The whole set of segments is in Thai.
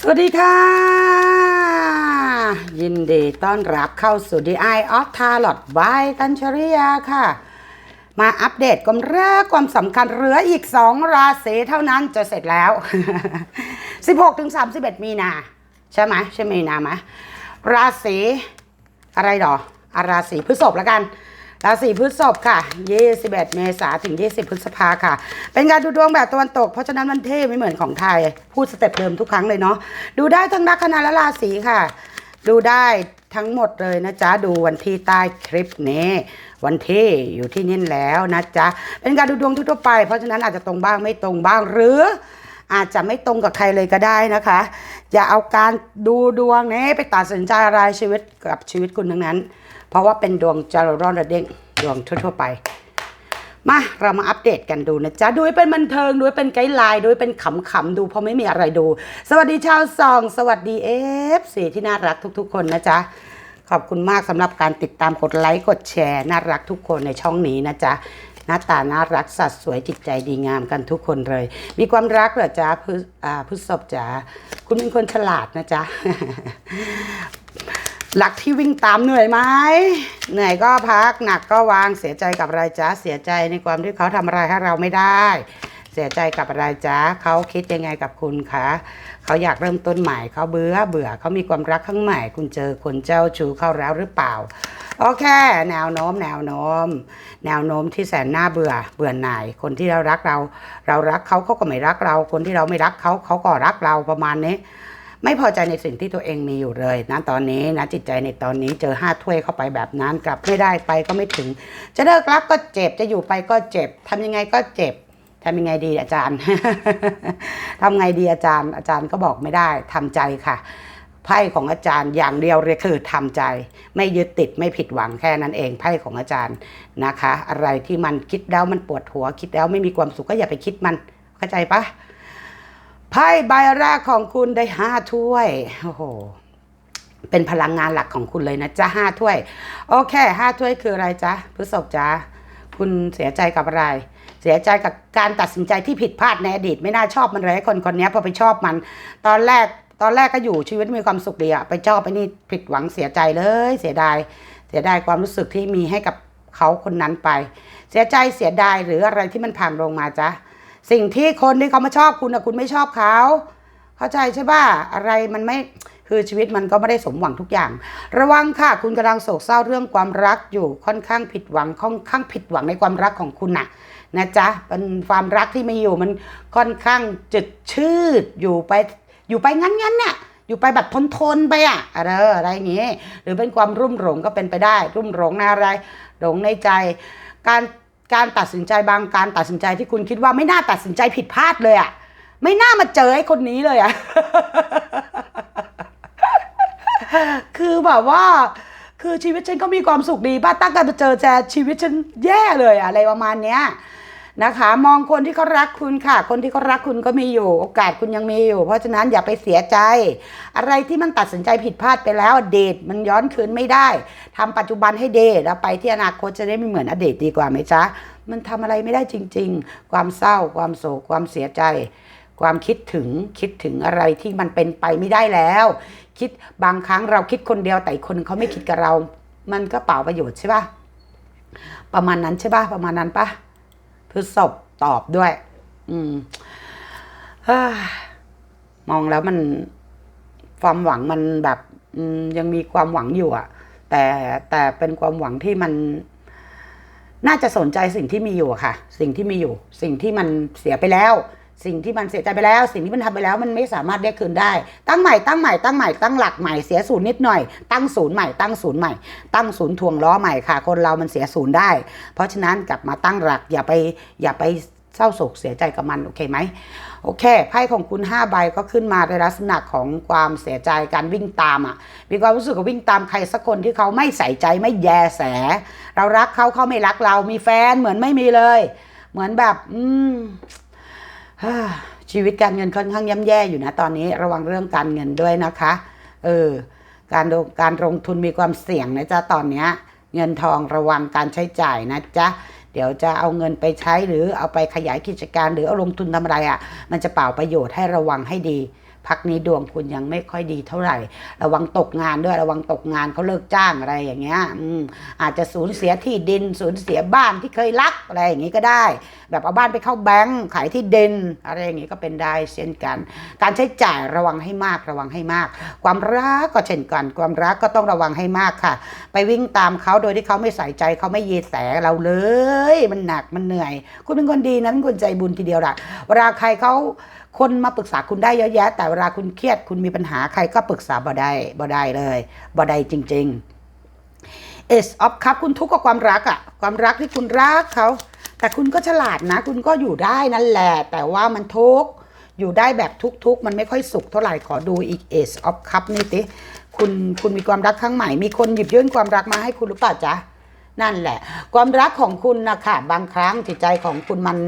สวัสดีค่ะ ยินดีต้อนรับเข้าสู่ The Eye of Tarot by กัญชริยาค่ะ มาอัปเดตความเรักความสำคัญเหลืออีก 2 ราศีเท่านั้นจะเสร็จแล้ว 16ถึง31 มีนา ใช่ไหมใช่มีนาไหมราศีอะไรหรออาราศีพฤษภแล้วกัน ราศีพฤษภค่ะ21เมษาถึง 20 พฤษภาค่ะ เป็นการดูดวงแบบตะวันตก เพราะฉะนั้นมันเท่ไม่เหมือนของไทย พูดสเต็ปเดิมทุกครั้งเลยเนาะ ดูได้ทั้งลัคนาและราศีค่ะ ดูได้ทั้งหมดเลยนะจ๊ะ ดูวันที่ใต้คลิปนี้ วันที่อยู่ที่นี่แล้วนะจ๊ะ เป็นการดูดวงทั่วไป เพราะฉะนั้นอาจจะตรงบ้างไม่ตรงบ้างหรืออาจจะไม่ตรงกับใครเลยก็ได้นะคะ อย่าเอาการดูดวงนี้ไปตัดสินใจอะไรชีวิตกับชีวิตคุณทั้งนั้น เพราะว่าเป็นดวงจารรอนระเด้งดวงทั่วๆไป มาเรามาอัปเดตกันดูนะจ๊ะดูเป็นบันเทิงดูเป็นไกด์ไลน์ดูเป็นขำๆดูเพราะไม่มีอะไรดู สวัสดีชาวซอง สวัสดีเอฟสีที่น่ารักทุก ๆ คนนะจ๊ะขอบคุณมากสำหรับการติดตามกดไลค์กดแชร์น่ารักทุกคนในช่องนี้นะจ๊ะหน้าตาน่ารักสัดสวยจิตใจดีงามกันทุกคนเลย มีความรักเหรอจ๊ะพฤอ่าพจ๊ะคุณเป็นคนฉลาดนะจ๊ะ หลักที่วิ่งตามเหนื่อยไหมเหนื่อยก็พักหนักก็วางเสียใจกับอะไรจ๊ะเสียใจในความที่เขาทำอะไรให้เราไม่ได้ เสียใจกับอะไรจ๊ะเขาคิดยังไงกับคุณคะเขาอยากเริ่มต้นใหม่เขาเบื่อเบื่อเขามีความรักข้างใหม่ คุณเจอคนเจ้าชู้เข้าแล้วหรือเปล่าโอเค แนวโน้ม แนวโน้ม แนวโน้มที่แสนน่าเบื่อ เบื่อหน่าย คนที่เรารักเรา เรารักเขาเขาก็ไม่รักเรา คนที่เราไม่รักเขาเขาก็รักเราประมาณนี้ ไม่พอใจในสิ่งที่ตัวเองมีอยู่เลยนะตอนนี้นะจิตใจในตอนนี้เจอห้าถ้วยเข้าไปแบบนั้นกลับไม่ได้ไปก็ไม่ถึง จะเลิกรักก็เจ็บจะอยู่ไปก็เจ็บทำยังไงก็เจ็บทำยังไงดีอาจารย์ ทำไงดีอาจารย์ อาจารย์ก็บอกไม่ได้ทำใจค่ะไพ่ของอาจารย์อย่างเดียวเลยคือทำใจ ไม่ยึดติดไม่ผิดหวังแค่นั้นเองไพ่ของอาจารย์นะคะ อะไรที่มันคิดแล้วมันปวดหัว คิดแล้วไม่มีความสุขก็อย่าไปคิดมันเข้าใจปะ ไพ่ใบแรกของคุณได้ห้าถ้วย โอ้โห เป็นพลังงานหลักของคุณเลยนะจ๊ะห้าถ้วย โอเคห้าถ้วยคืออะไรจ๊ะพฤษภจ๊ะ คุณเสียใจกับอะไร เสียใจกับการตัดสินใจที่ผิดพลาดในอดีต ไม่น่าชอบมันเลยคนคนนี้พอไปชอบมัน ตอนแรกตอนแรกก็อยู่ชีวิตมีความสุขดีอะไปชอบไปนี่ผิดหวังเสียใจเลย เสียดาย เสียดายความรู้สึกที่มีให้กับเขาคนนั้นไป เสียใจเสียดายหรืออะไรที่มันผ่านลงมาจ๊ะ สิ่งที่คนที่เขามาชอบคุณอะคุณไม่ชอบเขาเข้าใจใช่ป่ะอะไรมันไม่คือชีวิตมันก็ไม่ได้สมหวังทุกอย่าง ระวังค่ะ คุณกำลังโศกเศร้าเรื่องความรักอยู่ค่อนข้างผิดหวังค่อนข้างผิดหวังในความรักของคุณน่ะนะจ๊ะเป็นความรักที่ไมีอยู่มันค่อนข้างจืดชืดอยู่ไปอยู่ไปงั้นๆเนี่ยอยู่ไปแบบทนๆไปอะอะไรอะไรอย่างงี้ หรือเป็นความรุ่มหลงก็เป็นไปได้ รุ่มหลงในอะไรหลงในใจ การ การตัดสินใจบางการตัดสินใจที่คุณคิดว่าไม่น่าตัดสินใจผิดพลาดเลยอะไม่น่ามาเจอไอ้คนนี้เลยอะคือแบบว่า คือชีวิตฉันก็มีความสุขดีป้าตั้งแต่มาเจอแจชีวิตฉันแย่เลยอะอะไรประมาณเนี้ย นะคะ มองคนที่เขารักคุณค่ะ คนที่เขารักคุณก็มีอยู่ โอกาสคุณยังมีอยู่ เพราะฉะนั้นอย่าไปเสียใจ อะไรที่มันตัดสินใจผิดพลาดไปแล้วอดีตมันย้อนคืนไม่ได้ทำปัจจุบันให้เดีแล้วไปที่อนาคตจะได้ไม่เหมือนอดีตดีกว่าไหมจ๊ะมันทำอะไรไม่ได้จริง ๆ ความเศร้า ความโศกความเสียใจ ความคิดถึงคิดถึงอะไรที่มันเป็นไปไม่ได้แล้ว คิดบางครั้งเราคิดคนเดียวแต่คนเขาไม่คิดกับเรา มันก็เปล่าประโยชน์ใช่ปะประมาณนั้นใช่ปะประมาณนั้นปะ พฤษภตอบด้วย อืมมองแล้วมันความหวังมันแบบยังมีความหวังอยู่อะแต่แต่เป็นความหวังที่มัน น่าจะสนใจสิ่งที่มีอยู่ค่ะ สิ่งที่มีอยู่ สิ่งที่มันเสียไปแล้ว สิ่งที่มันเสียใจไปแล้ว สิ่งที่มันทำไปแล้วมันไม่สามารถได้คืนได้ ตั้งใหม่ตั้งใหม่ตั้งใหม่ตั้งหลักใหม่เสียศูนย์นิดหน่อย ตั้งศูนย์ใหม่ตั้งศูนย์ใหม่ ตั้งศูนย์ทวงล้อใหม่ค่ะ คนเรามันเสียศูนย์ได้ เพราะฉะนั้นกลับมาตั้งหลักอย่าไปอย่าไปเศร้าโศกเสียใจกับมันโอเคไหมโอเคไพ่ของคุณ5ใบก็ขึ้นมาในลักษณะของความเสียใจการวิ่งตามอะมีความรู้สึกว่าวิ่งตามใครสักคนที่เขาไม่ใส่ใจไม่แยแส เรารักเขาเขาไม่รักเรามีแฟนเหมือนไม่มีเลย เหมือนแบบ อืม ชีวิตการเงินค่อนข้างย่ำแย่อยู่นะตอนนี้ระวังเรื่องการเงินด้วยนะคะเออการการลงทุนมีความเสี่ยงนะจ๊ะตอนเนี้ยเงินทองระวังการใช้จ่ายนะจ๊ะเดี๋ยวจะเอาเงินไปใช้หรือเอาไปขยายกิจการหรือเอาลงทุนทำอะไรอะ่ะ มันจะเปล่าประโยชน์ให้ระวังให้ดี พักนี้ดวงคุณยังไม่ค่อยดีเท่าไหร่ ระวังตกงานด้วยระวังตกงานเขาเลิกจ้างอะไรอย่างเงี้ยอืมอาจจะสูญเสียที่ดินสูญเสียบ้านที่เคยรักอะไรอย่างงี้ก็ได้ แบบเอาบ้านไปเข้าแบงก์ขายที่ดินอะไรอย่างงี้ก็เป็นได้เช่นกัน การใช้จ่ายระวังให้มากระวังให้มาก ความรักก็เช่นกัน ความรักก็ต้องระวังให้มากค่ะ ไปวิ่งตามเขาโดยที่เขาไม่ใส่ใจเขาไม่เยแสเราเลย มันหนักมันเหนื่อย คุณเป็นคนดีนะเป็นคนใจบุญทีเดียวล่ะเวลาใครเขา คนมาปรึกษาคุณได้เยอะแยะ แต่เวลาคุณเครียดคุณมีปัญหาใครก็ปรึกษาบ่ได้บ่ได้เลยบ่ได้จริงๆ Ace of Cup คุณทุกข์กับความรักอะความรักที่คุณรักเขาแต่คุณก็ฉลาดนะ คุณก็อยู่ได้นั่นแหละ แต่ว่ามันทุกข์อยู่ได้แบบทุกข์ๆมันไม่ค่อยสุขเท่าไหร่ขอดูอีก Ace of Cup นี่ติคุณคุณมีความรักครั้งใหม่ มีคนหยิบยื่นความรักมาให้คุณหรือเปล่าจ๊ะ นั่นแหละ ความรักของคุณนะคะบางครั้งจิตใจของคุณมัน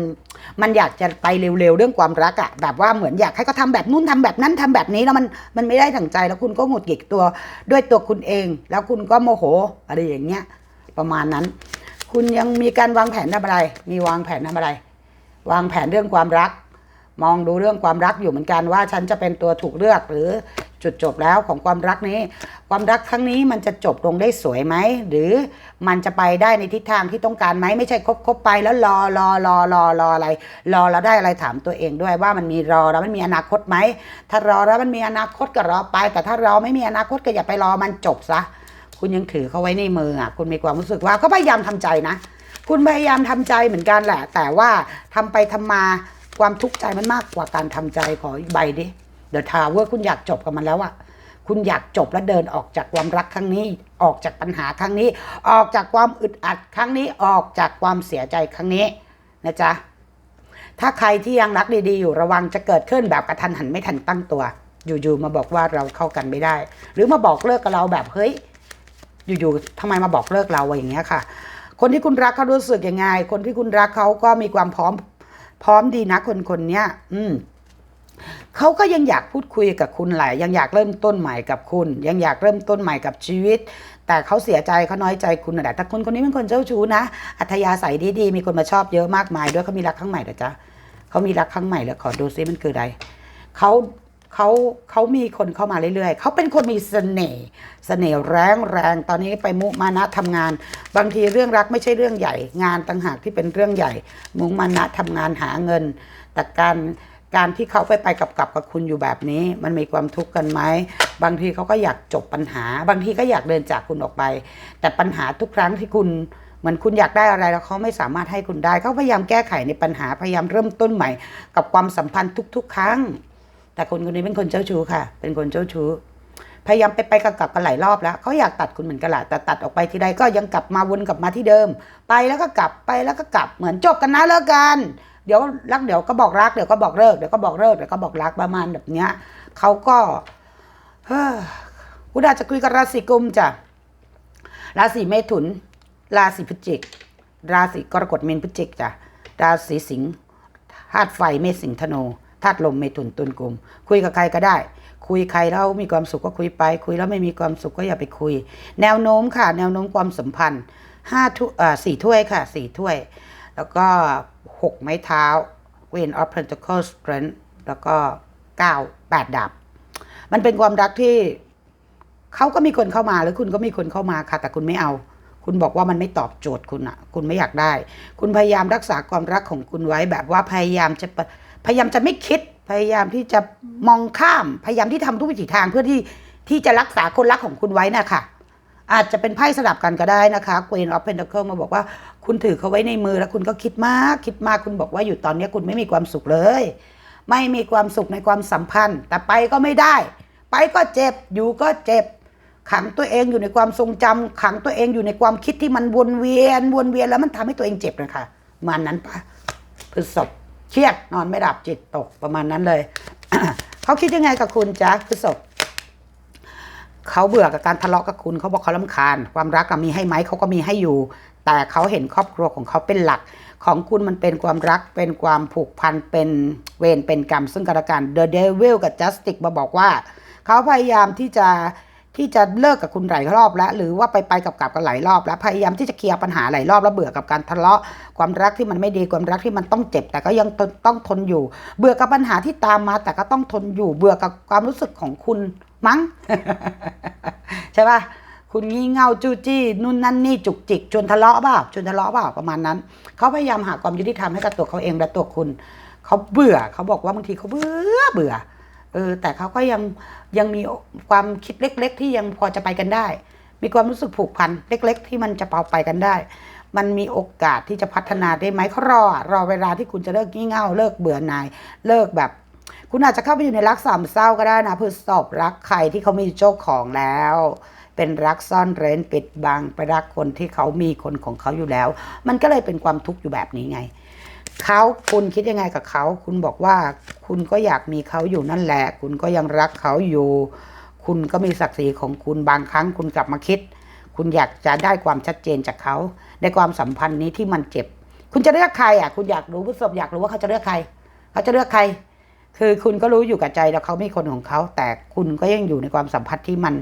มันอยากจะไปเร็วๆเรื่องความรักอะแบบว่าเหมือนอยากให้เขาทำแบบนู้นทำแบบนั้นทำแบบนี้แล้วมันมันไม่ได้ถังใจแล้วคุณก็หงุดหงิดตัวด้วยตัวคุณเอง แล้วคุณก็โมโหอะไรอย่างเงี้ยประมาณนั้น คุณยังมีการวางแผนทำอะไร มีวางแผนทำอะไร วางแผนเรื่องความรัก มองดูเรื่องความรักอยู่เหมือนกันว่าฉันจะเป็นตัวถูกเลือกหรือ จุดจบแล้วของความรักนี้ ความรักครั้งนี้มันจะจบลงได้สวยไหม หรือมันจะไปได้ในทิศทางที่ต้องการไหมไม่ใช่คบคบไปแล้วรอรอรอรอรออะไร รอแล้วได้อะไรถามตัวเองด้วยว่ามันมีรอแล้วมันมีอนาคตไหม ถ้ารอแล้วมันมีอนาคตก็รอไป แต่ถ้ารอไม่มีอนาคตก็อย่าไปรอมันจบซะคุณยังถือเขาไว้ในมืออะคุณมีความรู้สึกว่าเขาพยายามทำใจนะ คุณพยายามทำใจเหมือนกันแหละ แต่ว่าทำไปทำมาความทุกข์ใจมันมากกว่าการทำใจขออีกใบดิ เดอะทาวเวอร์คุณอยากจบกับมันแล้วอะคุณอยากจบแล้วเดินออกจากความรักครั้งนี้ ออกจากปัญหาครั้งนี้ ออกจากความอึดอัดครั้งนี้ออกจากความเสียใจครั้งนี้นะจ๊ะถ้าใครที่ยังรักดีๆอยู่ระวังจะเกิดขึ้นแบบกระทันหันไม่ทันตั้งตัว อยู่ๆมาบอกว่าเราเข้ากันไม่ได้ หรือมาบอกเลิกกับเราแบบเฮ้ย อยู่ๆทำไมมาบอกเลิกเราอะอย่างเงี้ยค่ะ คนที่คุณรักเขารู้สึกยังไง คนที่คุณรักเขาก็มีความพร้อมพร้อมดีนะคนคนเนี้ย อืม เขาก็ยังอยากพูดคุยกับคุณแหละยังอยากเริ่มต้นใหม่กับคุณ ยังอยากเริ่มต้นใหม่กับชีวิต แต่เขาเสียใจเขาน้อยใจคุณนะแหละแต่คนคนนี้เป็นคนเจ้าชู้นะ อัธยาศัยดีๆมีคนมาชอบเยอะมากมายด้วยเขามีรักครั้งใหม่เหรอจ๊ะเขามีรักครั้งใหม่แล้วขอดูซิมันคืออะไรเขาเขาเขามีคนเข้ามาเรื่อยๆ เขาเป็นคนมีเสน่ห์เสน่ห์แรงแรงตอนนี้ไปมุมานะทำงาน บางทีเรื่องรักไม่ใช่เรื่องใหญ่ งานต่างหากที่เป็นเรื่องใหญ่ มุมานะทำงานหาเงิน แต่การ การที่เขาไปไปกับกับกับคุณอยู่แบบนี้ มันมีความทุกข์กันไหมบางทีเขาก็อยากจบปัญหา บางทีก็อยากเดินจากคุณออกไป แต่ปัญหาทุกครั้งที่คุณเหมือนคุณอยากได้อะไรแล้วเขาไม่สามารถให้คุณได้เขาพยายามแก้ไขในปัญหาพยายามเริ่มต้นใหม่ กับความสัมพันธ์ทุก ๆ ครั้ง แต่คนคนนี้เป็นคนเจ้าชู้ค่ะ เป็นคนเจ้าชู้พยายามไปไปกับกับกันหลายรอบแล้วเขาอยากตัดคุณเหมือนกันแหละแต่ตัดออกไปทีใดก็ยังกลับมาวนกลับมาที่เดิม ไปแล้วก็กลับไปแล้วก็กลับเหมือนจบกันนะเลิกกัน ดี๋ยวรักเดี๋ยวก็บอกรักเดี๋ยวก็บอกเลิกเดี๋ยวก็บอกเลิกเดี๋ยวก็บอกรักประมาณแบบเนี้ยเขาก็เฮ้ออุดาจะคุยกับราศีกุมจ้ะราศีเมถุน ราศีพฤศจิก ราศีกรกฎเมนพฤศจิกจ้ะราศีสิงห์ธาตุไฟเมษสิงห์ธนูธาตุลมเมถุนตุลกุม คุยกับใครก็ได้ คุยใครแล้วมีความสุขก็คุยไป คุยแล้วไม่มีความสุขก็อย่าไปคุย แนวโน้มค่ะ แนวโน้มความสัมพันธ์ห้าถ้วยอ่อสี่ถ้วยค่ะสี่ถ้วย แล้วก็ หกไม้เท้า Queen of Pentacles Strength แล้วก็เก้าแปดดาบ มันเป็นความรักที่เขาก็มีคนเข้ามาหรือคุณก็มีคนเข้ามาค่ะ แต่คุณไม่เอา คุณบอกว่ามันไม่ตอบโจทย์คุณอะคุณไม่อยากได้ คุณพยายามรักษาความรักของคุณไว้แบบว่าพยายามจะพยายามจะไม่คิด พยายามที่จะมองข้าม พยายามที่ทำทุกวิถีทางเพื่อที่ที่จะรักษาคนรักของคุณไว้นะค่ะ อาจจะเป็นไพ่สลับกันก็ได้นะคะ Queen of Pentacles มาบอกว่า คุณถือเขาไว้ในมือแล้วคุณก็คิดมาก คิดมากคุณบอกว่าอยู่ตอนนี้คุณไม่มีความสุขเลย ไม่มีความสุขในความสัมพันธ์ แต่ไปก็ไม่ได้ ไปก็เจ็บอยู่ก็เจ็บ ขังตัวเองอยู่ในความทรงจำขังตัวเองอยู่ในความคิดที่มันวนเวียนวนเวียนแล้วมันทำให้ตัวเองเจ็บนะคะประมันนั้นปะพฤษภเครียดนอนไม่หลับจิตตกประมาณนั้นเลย เขาคิดยังไงกับคุณจ๊ะพฤษภ เขาเบื่อกับการทะเลาะกับคุณเขาบอกเขาลำคาญ ความรักมีให้ไหมเขาก็มีให้อยู่ แต่เขาเห็นครอบครัวของเขาเป็นหลัก ของคุณมันเป็นความรักเป็นความผูกพันเป็นเวรเป็นกรรม ซึ่งกันและกัน The Devil กับ Justice มาบอกว่า เขาพยายามที่จะที่จะเลิกกับคุณหลายรอบแล้ว หรือว่าไปไปกับกับกันหลายรอบแล้วพยายามที่จะเคลียร์ปัญหาหลายรอบแล้วเบื่อกับการทะเลาะความรักที่มันไม่ดีความรักที่มันต้องเจ็บ แต่ก็ยังต้องทนอยู่ เบื่อกับปัญหาที่ตามมาแต่ก็ต้องทนอยู่ เบื่อกับความรู้สึกของคุณ มั้ง ใช่ป่ะคุณงี่เง่าจู้จี้นู่นนั่นนี่จุกจิกชวนทะเลาะเปล่าชวนทะเลาะเปล่าประมาณนั้น เขาพยายามหาความยุติธรรมให้กับตัวเขาเองและตัวคุณ เขาเบื่อเขาบอกว่าบางทีเขาเบื่อเบื่อเออแต่เขาก็ยังยังมีความคิดเล็ก ๆ ที่ยังพอจะไปกันได้ มีความรู้สึกผูกพันเล็ก ๆ ที่มันจะเป่าไปกันได้ มันมีโอกาสที่จะพัฒนาได้ไหมเขารอรอเวลาที่คุณจะเลิกงี่เง่าเลิกเบื่อหน่าย เลิกแบบ คุณอาจจะเข้าไปอยู่ในรักสามเศร้าก็ได้นะเพื่อสอบรักใครที่เขามีเจ้าของแล้ว เป็นรักซ่อนเร้นปิดบังไปรักคนที่เขามีคนของเขาอยู่แล้ว มันก็เลยเป็นความทุกข์อยู่แบบนี้ไงเขาคุณคิดยังไงกับเขา คุณบอกว่าคุณก็อยากมีเขาอยู่นั่นแหละ คุณก็ยังรักเขาอยู่ คุณก็มีศักดิ์ศรีของคุณบางครั้ง คุณกลับมาคิด คุณอยากจะได้ความชัดเจนจากเขา ในความสัมพันธ์นี้ที่มันเจ็บ คุณจะเลือกใครอะ คุณอยากรู้ผู้ชมอยากรู้ว่าเขาจะเลือกใคร เขาจะเลือกใคร คือคุณก็รู้อยู่กับใจแล้วเขามีคนของเขา แต่คุณก็ยังอยู่ในความสัมพันธ์ที่มัน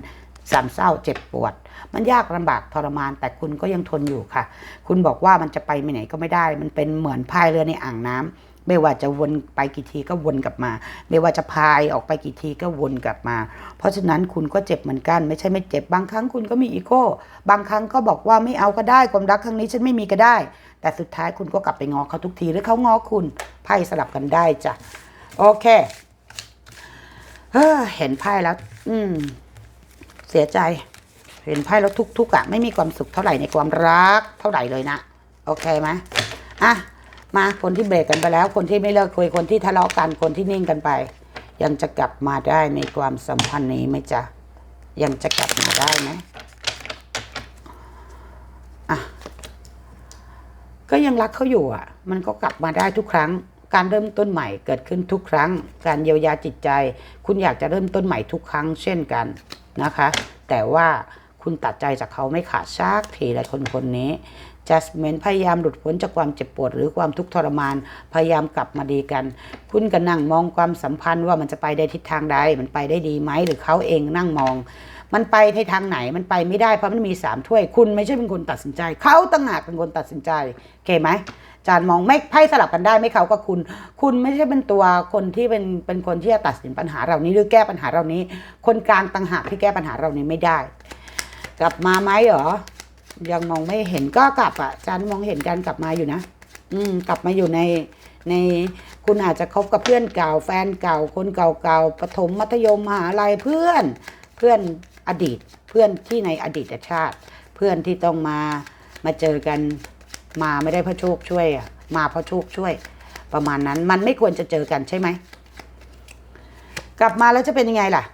สามเศร้าเจ็บปวด มันยากลำบากทรมาน แต่คุณก็ยังทนอยู่ค่ะ คุณบอกว่ามันจะไปไม่ไหนก็ไม่ได้ มันเป็นเหมือนพายเรือในอ่างน้ำไม่ว่าจะวนไปกี่ทีก็วนกลับมา ไม่ว่าจะพายออกไปกี่ทีก็วนกลับมา เพราะฉะนั้นคุณก็เจ็บเหมือนกัน ไม่ใช่ไม่เจ็บบางครั้งคุณก็มีอีโก้ บางครั้งก็บอกว่าไม่เอาก็ได้ความรักครั้งนี้ฉันไม่มีก็ได้ แต่สุดท้ายคุณก็กลับไปงอเขาทุกทีหรือเขางอคุณไพ่สลับกันได้จ้ะ โอเคเฮ้อเห็นไพ่แล้ว อืม เสียใจ เห็นไพ่แล้วทุกๆอะ ไม่มีความสุขเท่าไหร่ในความรักเท่าไหร่เลยนะ โอเคไหมอะ มาคนที่เบรกกันไปแล้ว คนที่ไม่เลิกคุย คนที่ทะเลาะกัน คนที่นิ่งกันไป ยังจะกลับมาได้ในความสัมพันธ์นี้ไหมจ๊ะ ยังจะกลับมาได้ไหมอะ ก็ยังรักเขาอยู่อะ มันก็กลับมาได้ทุกครั้ง การเริ่มต้นใหม่เกิดขึ้นทุกครั้ง การเยียวยาจิตใจ คุณอยากจะเริ่มต้นใหม่ทุกครั้งเช่นกันนะคะ แต่ว่าคุณตัดใจจากเขาไม่ขาดชากทีละคนคนนี้จัสเมนพยายามหลุดพ้นจากความเจ็บปวดหรือความทุกข์ทรมาน พยายามกลับมาดีกัน คุณก็นั่งมองความสัมพันธ์ว่ามันจะไปได้ทิศทางใด มันไปได้ดีไหมหรือเขาเองนั่งมอง มันไปในทางไหนมันไปไม่ได้เพราะมันมีสามถ้วย คุณไม่ใช่เป็นคนตัดสินใจ เขาต่างหากเป็นคนตัดสินใจโอเคไหม จานมองไม่ไพ่สลับกันได้ไม่เขากับคุณ คุณไม่ใช่เป็นตัวคนที่เป็นเป็นคนที่จะตัดสินปัญหาเรานี้หรือแก้ปัญหาเรานี้ คนกลางต่างหากที่แก้ปัญหาเรานี้ไม่ได้ กลับมาไหมเหรอยังมองไม่เห็นก็กลับอะจารย์มองเห็นการกลับมาอยู่นะ อืม กลับมาอยู่ในในคุณอาจจะคบกับเพื่อนเก่า แฟนเก่า คนเก่าๆประถมมัธยมมหาลัยเพื่อน เพื่อนอดีต เพื่อนที่ในอดีตชาติ เพื่อนที่ต้องมามาเจอกัน มาไม่ได้เพราะโชคช่วยอะมาเพราะโชคช่วย ประมาณนั้นมันไม่ควรจะเจอกันใช่ไหมกลับมาแล้วจะเป็นยังไงล่ะ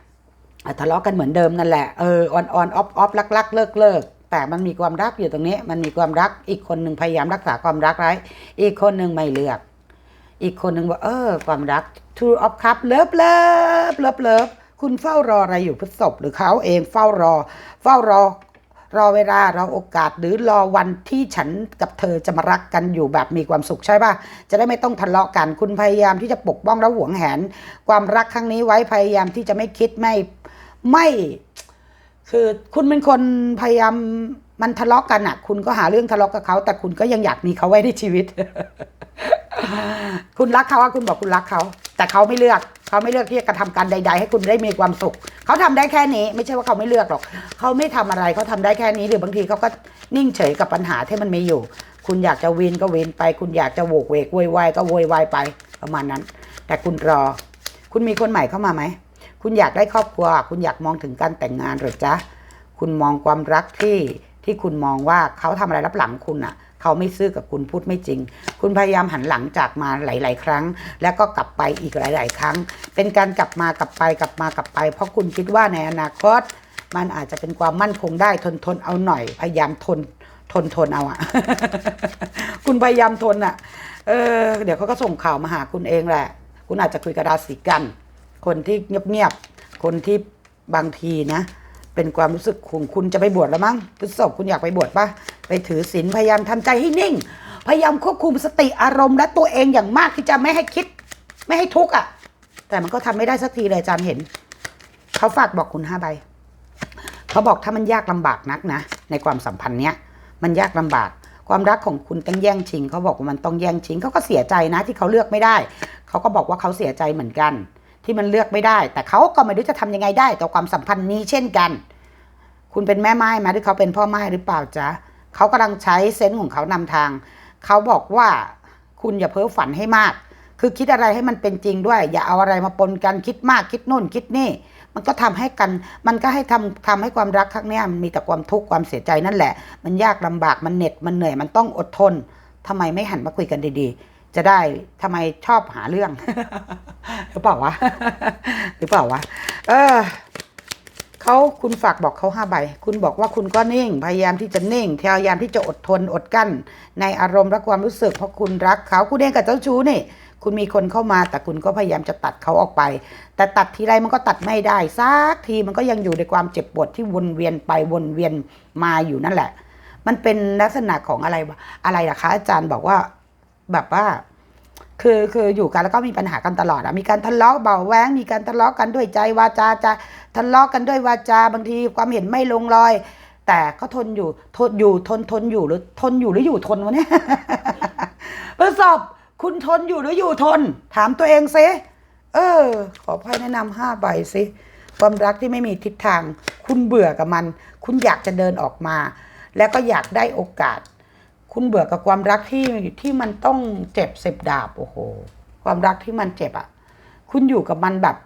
ทะเลาะกันเหมือนเดิมนั่นแหละเออออนออนออฟออฟลักลักเลิกเลิกแต่มันมีความรักอยู่ตรงนี้ มันมีความรักอีกคนหนึ่งพยายามรักษาความรักไว้อีกคนหนึ่งไม่เลือก อีกคนหนึ่งว่าเออ ความรัก True of Cup เลิฟเลิฟเลิฟเลิฟคุณเฝ้ารออะไรอยู่พฤษภหรือเขาเองเฝ้ารอ เฝ้ารอ รอเวลารอโอกาสหรือรอวันที่ฉันกับเธอจะมารักกันอยู่แบบมีความสุขใช่ป่ะจะได้ไม่ต้องทะเลาะกันคุณพยายามที่จะปกป้องและหวงแหน ความรักครั้งนี้ไว้พยายามที่จะไม่คิดไม่ไม่คือคุณเป็นคนพยายามมันทะเลาะกันอะ คุณก็หาเรื่องทะเลาะกับเขา แต่คุณก็ยังอยากมีเขาไว้ในชีวิต คุณรักเขาอะคุณบอกคุณรักเขา แต่เขาไม่เลือก เขาไม่เลือกที่จะกระทำการใด ๆ ให้คุณได้มีความสุข เขาทำได้แค่นี้ ไม่ใช่ว่าเขาไม่เลือกหรอก เขาไม่ทำอะไรเขาทำได้แค่นี้หรือบางทีเขาก็นิ่งเฉยกับปัญหาที่มันมีอยู่ คุณอยากจะวินก็วินไป คุณอยากจะโวกเวกโวยวายก็โวยวายไปประมาณนั้น แต่คุณรอ คุณมีคนใหม่เข้ามาไหม คุณอยากได้ครอบครัว คุณอยากมองถึงการแต่งงานหรือจ๊ะ คุณมองความรักที่ที่คุณมองว่าเขาทำอะไรรับหลังคุณอะ เขาไม่ซื่อกับคุณพูดไม่จริง คุณพยายามหันหลังจากมาหลาย ๆ ครั้ง แล้วก็กลับไปอีกหลาย ๆ ครั้ง เป็นการกลับมากลับไปกลับมากลับไป เพราะคุณคิดว่าในอนาคต มันอาจจะเป็นความมั่นคงได้ทนทนเอาหน่อย พยายามทนทนทนเอาอะคุณพยายามทนอะเออเดี๋ยวเขาก็ส่งข่าวมาหาคุณเองแหละ คุณอาจจะคุยกับราศีกัน คนที่เงียบๆคนที่บางทีนะ เป็นความรู้สึกของคุณจะไปบวชแล้วมั้งพฤษภคุณอยากไปบวชปะไปถือศีลพยายามทำใจให้นิ่ง พยายามควบคุมสติอารมณ์และตัวเองอย่างมากที่จะไม่ให้คิด ไม่ให้ทุกข์อะ แต่มันก็ทำไม่ได้สักทีเลยอาจารย์เห็น เขาฝากบอกคุณห้าใบเขาบอกถ้ามันยากลำบากนักนะ ในความสัมพันธ์เนี้ยมันยากลำบากความรักของคุณต้องแย่งชิงเขาบอกว่ามันต้องแย่งชิงเขาก็เสียใจนะที่เขาเลือกไม่ได้ เขาก็บอกว่าเขาเสียใจเหมือนกัน ที่มันเลือกไม่ได้ แต่เขาก็ไม่รู้จะทำยังไงได้ ต่อความสัมพันธ์นี้เช่นกัน คุณเป็นแม่ไม้ไหมหรือเขาเป็นพ่อไม้หรือเปล่าจ๊ะเขากำลังใช้เซนส์ของเขานำทาง เขาบอกว่าคุณอย่าเพ้อฝันให้มาก คือคิดอะไรให้มันเป็นจริงด้วย อย่าเอาอะไรมาปนกันคิดมากคิดนู่นคิดนี่ มันก็ทำให้กัน มันก็ให้ทำทำให้ความรักครั้งนี้มันมีแต่ความทุกข์ความเสียใจนั่นแหละ มันยากลำบากมันเหน็ดมันเหนื่อยมันต้องอดทนทำไมไม่หันมาคุยกันดีๆ จะได้ทำไมชอบหาเรื่อง หรือเปล่าวะ หรือเปล่าวะ เออเขาคุณฝากบอกเขาห้าใบ คุณบอกว่าคุณก็นิ่ง พยายามที่จะนิ่ง พยายามที่จะอดทนอดกั้น ในอารมณ์และความรู้สึก เพราะคุณรักเขาคุณเองกับเจ้าชู้นี่ คุณมีคนเข้ามา แต่คุณก็พยายามจะตัดเขาออกไป แต่ตัดทีไรมันก็ตัดไม่ได้สักทีมันก็ยังอยู่ในความเจ็บปวดที่วนเวียนไปวนเวียนมาอยู่นั่นแหละ มันเป็นลักษณะของอะไรอะไรล่ะคะอาจารย์บอกว่า แบบว่า คือคืออยู่กันแล้วก็มีปัญหากันตลอดอะมีการทะเลาะเบาแวงมีการทะเลาะกันด้วยใจวาจาจะทะเลาะกันด้วยวาจาบางทีความเห็นไม่ลงรอย แต่ก็ทนอยู่ทนอยู่ทนทนอยู่หรือทนอยู่หรืออยู่ทนวะเนี่ยประสบคุณทนอยู่หรืออยู่ทน ถามตัวเองซิเออ ขอไพ่แนะนำห้าใบสิความรักที่ไม่มีทิศทาง คุณเบื่อกับมัน คุณอยากจะเดินออกมา แล้วก็อยากได้โอกาส คุณเบื่อกับความรักที่ที่มันต้องเจ็บเสบดาบโอ้โห ความรักที่มันเจ็บอะ่ะ คุณอยู่กับมันแบบ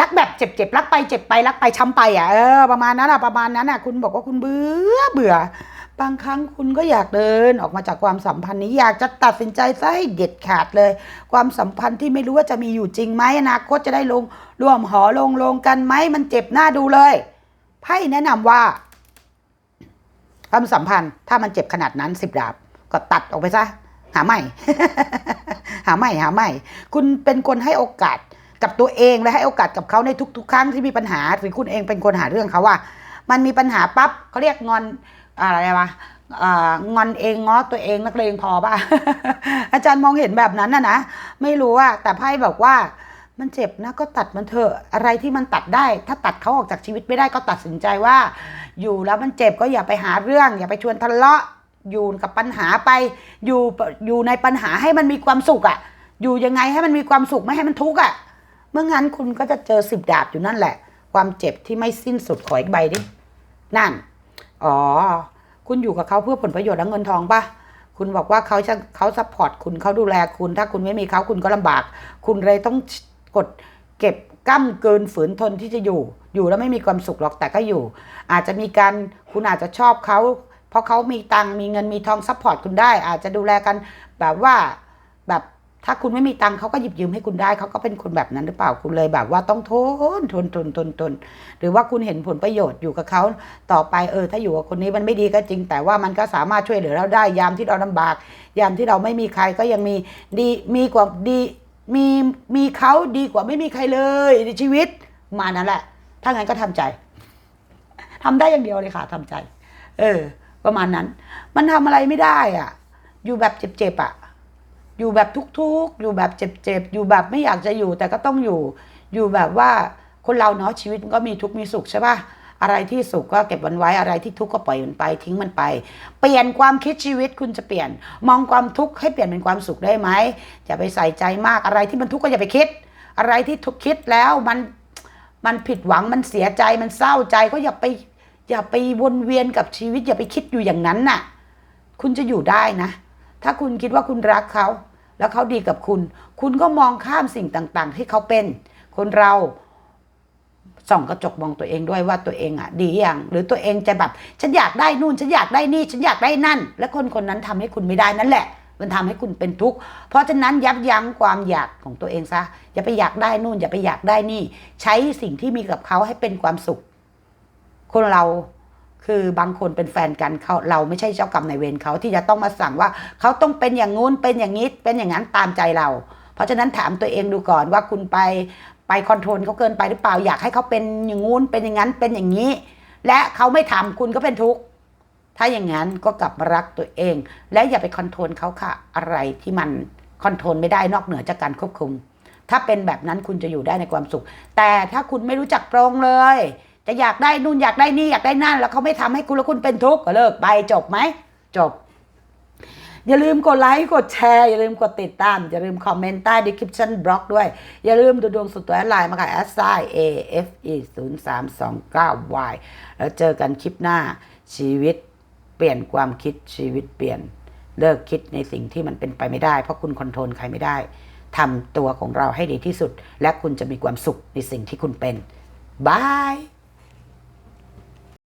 รักแบบเจ็บๆรักไปเจ็บไปรักไปช้ำไปอะเออประมาณนั้นอะประมาณนั้นอะ คุณบอกว่าคุณเบื่อเบื่อบางครั้งคุณก็อยากเดินออกมาจากความสัมพันธ์นี้อยากจะตัดสินใจซะให้เด็ดขาดเลย ความสัมพันธ์ที่ไม่รู้ว่าจะมีอยู่จริงไหมอนาคตจะได้ลงร่วมหอลงลงกันไหมมันเจ็บหน้าดูเลยไพ่แนะนำว่า ความสัมพันธ์ถ้ามันเจ็บขนาดนั้นสิบดาบก็ตัดออกไปซะ หาใหม่ หาใหม่หาใหม่ คุณเป็นคนให้โอกาสกับตัวเองและให้โอกาสกับเขาในทุก ๆ ครั้งที่มีปัญหาหรือคุณเองเป็นคนหาเรื่องเขาว่า มันมีปัญหาปั๊บเขาเรียกงอนอะไรวะงอนเองง้อตัวเองนักเลงพอป่ะ อาจารย์มองเห็นแบบนั้นนะนะ ไม่รู้อะแต่ไพ่บอกว่า มันเจ็บนะก็ตัดมันเถอะอะไรที่มันตัดได้ ถ้าตัดเขาออกจากชีวิตไม่ได้ก็ตัดสินใจว่า อยู่แล้วมันเจ็บก็อย่าไปหาเรื่อง อย่าไปชวนทะเลาะอยู่กับปัญหาไป อยู่อยู่ในปัญหาให้มันมีความสุขอะ่ะ อยู่ยังไงให้มันมีความสุขไม่ให้มันทุกข์อะเมื่องั้นคุณก็จะเจอสิบดาบอยู่นั่นแหละ ความเจ็บที่ไม่สิ้นสุดขออีกใบดินั่น อ๋อ คุณอยู่กับเขาเพื่อผลประโยชน์และเงินทองปะคุณบอกว่าเขาจะเขาซัพพอร์ตคุณเขาดูแลคุณ ถ้าคุณไม่มีเขาคุณก็ลำบาก คุณเลยต้อง กดเก็บกั้มเกินฝืนทนที่จะอยู่ อยู่แล้วไม่มีความสุขหรอกแต่ก็อยู่ อาจจะมีการคุณอาจจะชอบเขาเพราะเขามีตังมีเงินมีทองซัพพอร์ตคุณได้ อาจจะดูแลกันแบบว่าแบบถ้าคุณไม่มีตังเขาก็หยิบยืมให้คุณได้เขาก็เป็นคนแบบนั้นหรือเปล่าคุณเลยแบบว่าต้องทนทนทนทนทนหรือว่าคุณเห็นผลประโยชน์อยู่กับเขาต่อไปเออ ถ้าอยู่กับคนนี้มันไม่ดีก็จริง แต่ว่ามันก็สามารถช่วยเหลือเราได้ยามที่เราลำบาก ยามที่เราไม่มีใครก็ยังมีดีมีกว่าดี มีมีเขาดีกว่าไม่มีใครเลยในชีวิตมานั่นแหละ ถ้างั้นก็ทำใจทำได้อย่างเดียวเลยค่ะทำใจ เออ ประมาณนั้น มันทำอะไรไม่ได้อะ อยู่แบบเจ็บๆอะ อยู่แบบทุกๆ อยู่แบบเจ็บๆ อยู่แบบไม่อยากจะอยู่แต่ก็ต้องอยู่ อยู่แบบว่าคนเราเนาะชีวิตมันก็มีทุกข์มีสุขใช่ปะ อะไรที่สุขก็เก็บมันไว้อะไรที่ทุกข์ก็ปล่อยมันไปทิ้งมันไป เปลี่ยนความคิดชีวิตคุณจะเปลี่ยน มองความทุกข์ให้เปลี่ยนเป็นความสุขได้ไหมอย่าไปใส่ใจมากอะไรที่มันทุกข์ก็อย่าไปคิด อะไรที่ทุกข์คิดแล้วมันมันผิดหวังมันเสียใจมันเศร้าใจก็อย่าไปอย่าไปวนเวียนกับชีวิต อย่าไปคิดอยู่อย่างนั้นน่ะ คุณจะอยู่ได้นะ ถ้าคุณคิดว่าคุณรักเขา แล้วเขาดีกับคุณ คุณก็มองข้ามสิ่งต่างๆ ที่เขาเป็น คนเรา ส่องกระจกมองตัวเองด้วยว่าตัวเองอะดีอย่างหรือตัวเองจะแบบฉันอยากได้นู่นฉันอยากได้นี่ฉันอยากได้นั่น และคนคนนั้นทำให้คุณไม่ได้นั่นแหละ มันทำให้คุณเป็นทุกข์เพราะฉะนั้นยับยั้งความอยากของตัวเองซะอย่าไปอยากได้นู่น อย่าไปอยากได้นี่ ใช้สิ่งที่มีกับเขาให้เป็นความสุข คนเราคือบางคนเป็นแฟนกันเขาเราไม่ใช่เจ้ากรรมนายเวรเขาที่จะต้องมาสั่งว่าเขาต้องเป็นอย่างงู้นเป็นอย่างนี้เป็นอย่างนั้นตามใจเรา เพราะฉะนั้นถามตัวเองดูก่อนว่าคุณไป ไปคอนโทรลเขาเกินไปหรือเปล่าอยากให้เขาเป็นอย่างงู้นเป็นอย่างนั้นเป็นอย่างนี้ และเขาไม่ทำคุณก็เป็นทุกข์ถ้าอย่างนั้นก็กลับมารักตัวเอง และอย่าไปคอนโทรลเขาค่ะ อะไรที่มันคอนโทรลไม่ได้นอกเหนือจากการควบคุม ถ้าเป็นแบบนั้นคุณจะอยู่ได้ในความสุข แต่ถ้าคุณไม่รู้จักโปรงเลย จะอยากได้นู่นอยากได้นี่อยากได้นั่น แล้วเขาไม่ทำให้คุณแล้วคุณเป็นทุกข์ก็เลิกไปจบไหมจบ อย่าลืมกดไลค์กดแชร์ อย่าลืมกดติดตาม อย่าลืมคอมเมนต์ใต้ description block ด้วย อย่าลืมดูดวงสุดตัวแอดไลน์มาค่ะ a s i a f e 0 3 2 9 y แล้วเจอกันคลิปหน้าชีวิตเปลี่ยนความคิดชีวิตเปลี่ยน เลิกคิดในสิ่งที่มันเป็นไปไม่ได้ เพราะคุณคอนโทรลใครไม่ได้ทำตัวของเราให้ดีที่สุด และคุณจะมีความสุขในสิ่งที่คุณเป็นบาย